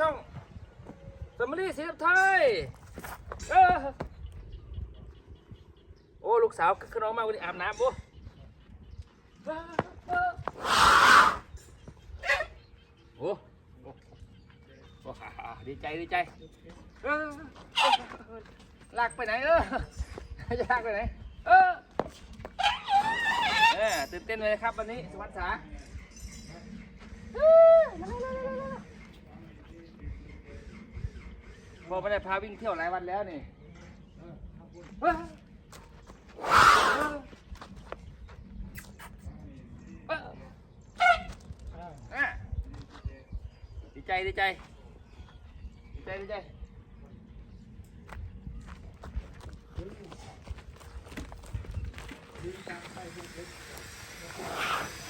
ช่องสมรีสีทับไทยเออโอ้ ลูกสาวขึ้นน้องมาวันนี้อาบน้ำบ่เออเออโอ้โอ้โอ้ฮ่าฮ่าดีใจดีใจลากไปไหนเออจะลากไปไหนเออเออตื่นเต้นเลยครับวันนี้สวัสดิ์สา พอไม่ได้พาวิ่งเที่ยวหลายวันแล้วนี่เอ้ยเอ้ยอะดีใจดีใจดีใจดีใจเ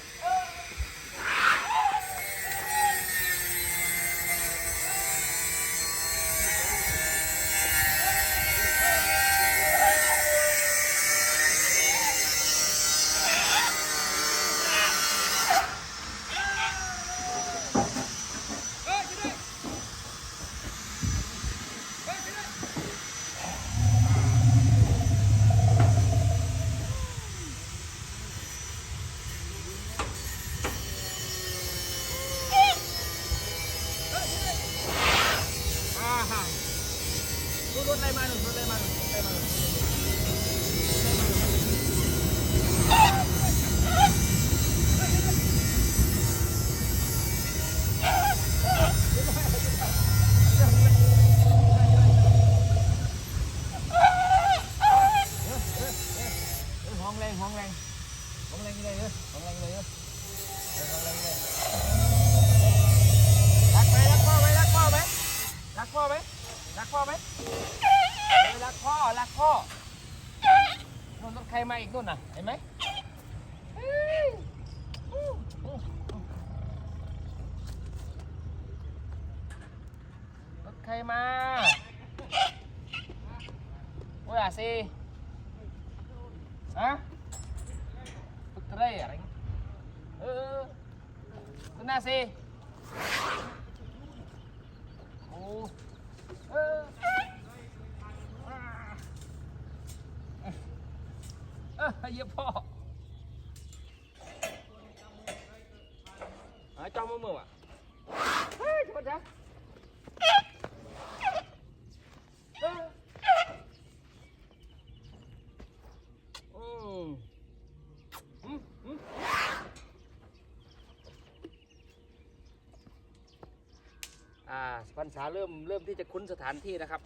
mai อีกนู่นน่ะเห็นไหมรถใครมาโอ้ยอาซีฮะรถอะไรอะไรเออคุณอาซีโอ้ Ah. Ah, ya po. À, cho mưa mưa ạ. Ê, cho ra. Ê. อืมอืมอืมอ่าพันษาเริ่มเริ่มที่จะคุ้นสถานที่นะครับ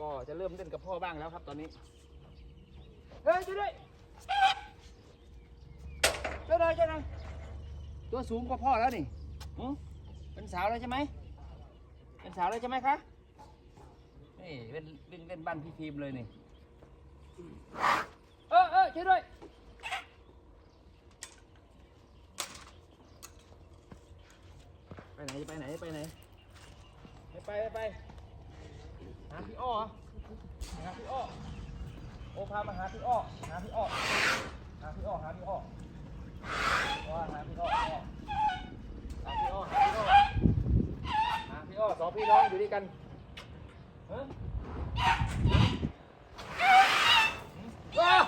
ก็จะเริ่มเล่นกับพ่อบ้างแล้วครับตอนนี้ ฮ้ยช่วยด้วยช่วยหน่อยช่วยหน่อยตัวสูงกว่าพ่อแล้วนี่หืมเป็นสาวแล้วใช่ไหมเป็นสาวแล้วใช่ไหมคะนี่เล่นเล่นเล่นบ้านพี่ฟิล์มเลยนี่เออเออช่วยด้วยไปไหนไปไหนไปไหนไปไปไปไปหาพี่อ้อเหรอหาพี่อ้อ โอพามาหาพี่อ้อหาพี่อ้อหาพี่อ้อหาพี่อ้อว่าหาพี่อ้อหาพี่อ้อหาพี่อ้อหาพี่อ้อสองพี่น้องอยู่ด้วยกันเฮ้ยว้าว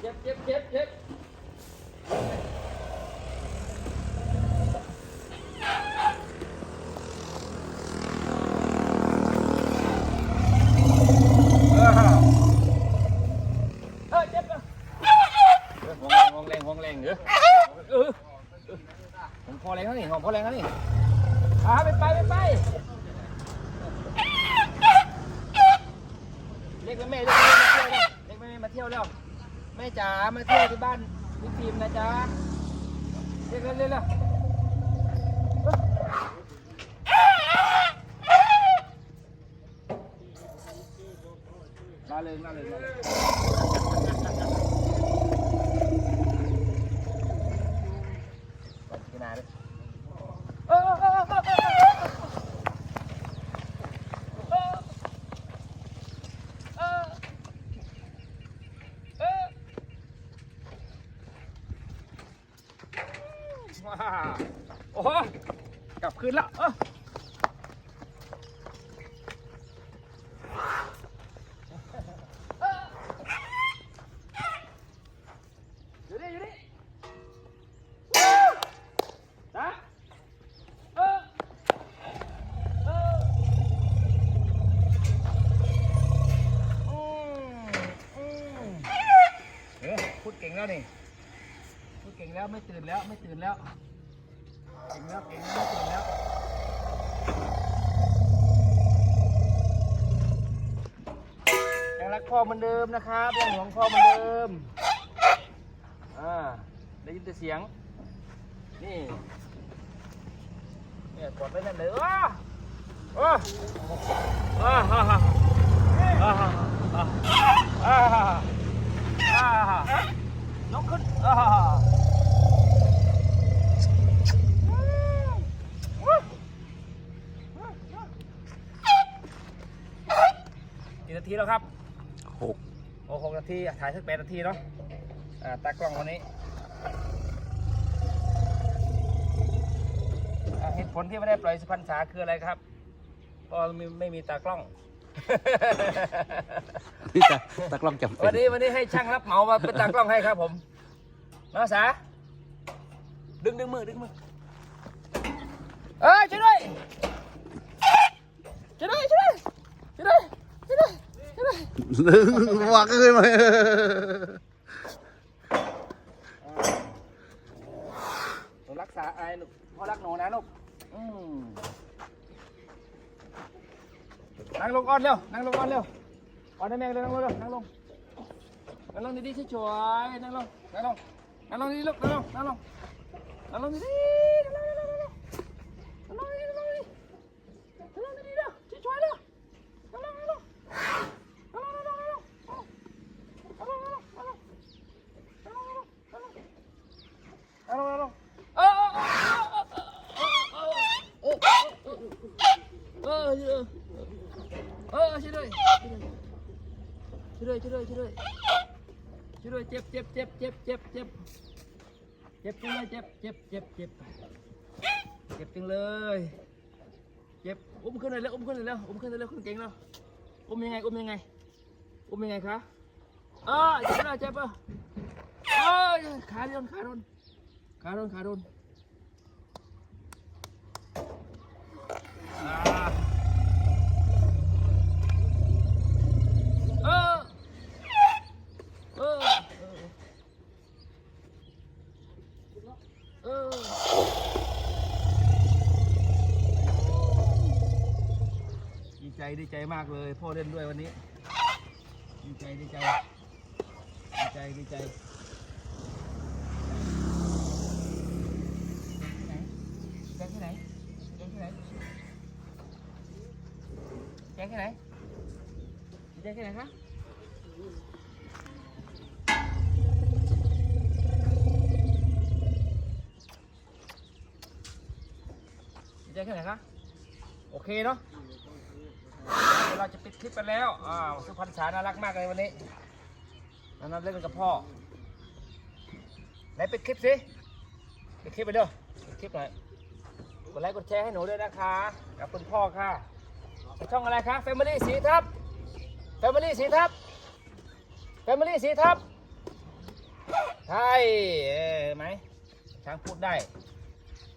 เจ็บเจ็บเจ็บเจ็บ เออเจ็บนะห้องแรงห้องแรงห้องแรงเออเออผมพอ แรงแล้วนี่ผมพแรงแล้วนี่อ่าไปไปไปไปเรียกแม่แม่เรียกแม่มาเที่ยวแล้วแม่จ๋ามาเที่ยวที่บ้านพี่ฟิล์มนะจ๊ะเรียกเร็วเร็วเร็วมาเลยมาเลยมาเลย โอ้โหกลับคืนละเออ เก่งแล้วไม่ตื่นแล้วไม่ตื่นแล้ว เก่งแล้วเก่งแล้วไม่ตื่นแล้วยังรักพ่อเหมือนเดิมนะครับยังหวงพ่อเหมือนเดิมอ่าได้ยินแต่เสียง นี่เนี่ยกดไว้นั่นเลยอ้าอ้าอ้าอ้าอ้าอ้าอ้านกขึ้นอ้า นาทีแล้วครับหกโอ้หกนาทีถ่ายสักแปดนาทีเนาะอ่ตากล้องวันนี้เหตุผลที่ไม่ได้ปล่อยสุพรรณษาคืออะไรครับเพราะไม่ไม่มีตากล้องตากล้องจำเป็วันนี้วันนี้ให้ช่างรับเหมามาเป็นตากล้องให้ครับผมน้าสาดึงดึงมือดึงมือเอ้ยช่วยด้วยช่วยด้วยช่วยด้วยช่วยด้วยช่วยด้วย วักขึ้นมาหนรักษาไอ้หนุกพ่อรักหนูนะลูกนั่งลงก่อนเร็ว นั่งลงก่อนเร็วก่อนได้แม่เลยนั่งลงเร็ว นั่งลง นั่งลงดีๆช่วยๆนั่งลง นั่งลง นั่งลงดีลูก นั่งลง นั่งลง นั่งลงดีๆ วยด้วยช่วยด้วยช่วยด้วยช่วยด้วยเจ็บเจ็บเจ็บเจ็บเจ็บเจ็บเจ็บจังเลยเจ็บเจ็บเจ็บเจ็บเจ็บจังเลยเจ็บอุ้มขึ้นเลยแล้วอุ้มขึ้นเลยแล้วอุ้มขึ้นเลยแล้วคุณเก่งแล้วอุ้มยังไงอุ้มยังไงอุ้มยังไงคะเออเจ็บแล้วเจ็บป่ะเออขาโดนขาโดนขาโดนขาโดนอ่าเออเออเออ ดีใจดีใจมากเลย พ่อเล่นด้วยวันนี้ ดีใจดีใจ ดีใจดีใจแจ้งที่ไหนแจ้งที่ไหนแจ้งที่ไหนแจ้งที่ไหนคะแจ้งที่ไหนคะโอเคเนาะ เราจะปิดคลิปไปแล้วอ่าสุพรรณษาน่ารักมากเลยวันนี้นันนับเล่นกับพ่อไหนปิดคลิปสิปิดคลิปไปเด้อปิดคลิปหน่อยกดไลค์กดแชร์ให้หนูด้วยนะคะกับคุณพ่อค่ะช่องอะไรคะ Family สีทับ Family สีทับ Family สีทับใช่เออไหมช้างพูดได้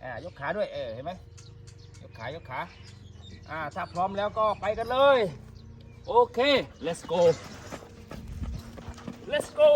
อ่ายกขาด้วยเออเห็นไหมยกขายกขา อ่าถ้าพร้อมแล้วก็ไปกันเลย โอเค let's go let's go